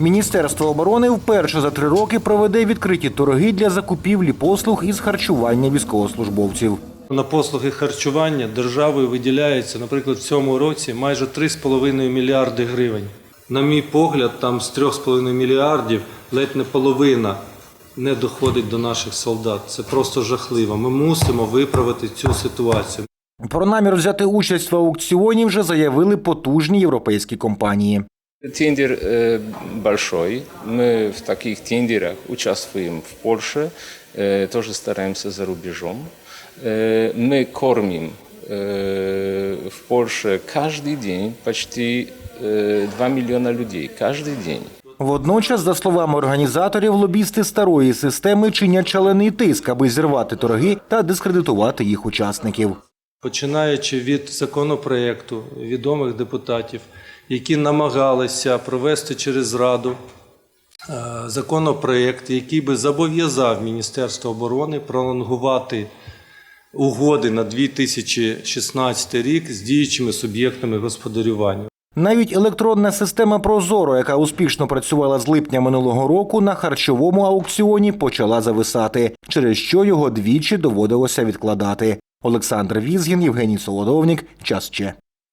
Міністерство оборони вперше за три роки проведе відкриті торги для закупівлі послуг із харчування військовослужбовців. На послуги харчування державою виділяється, наприклад, в цьому році майже 3,5 мільярди гривень. На мій погляд, там з 3,5 мільярдів ледь не половина не доходить до наших солдат. Це просто жахливо. Ми мусимо виправити цю ситуацію. Про намір взяти участь в аукціоні вже заявили потужні європейські компанії. Тендер э, большой. Мы в таких тендерах участвуем в Польше, э, тоже стараемся за рубежом. Э, мы кормим э, в Польше каждый день почти э, 2 миллиона людей. Каждый день. Водночас, за словами організаторів, лобісти старої системи чинять шалений тиск, аби зірвати торги та дискредитувати їх учасників. Починаючи від законопроекту відомих депутатів, які намагалися провести через Раду е, законопроект, який би зобов'язав Міністерство оборони пролонгувати угоди на 2016 рік з діючими суб'єктами господарювання. Навіть електронна система Прозоро, яка успішно працювала з липня минулого року, на харчовому аукціоні почала зависати, через що його двічі доводилося відкладати. Олександр Візгін, Євгеній Солодовнік. Час ще.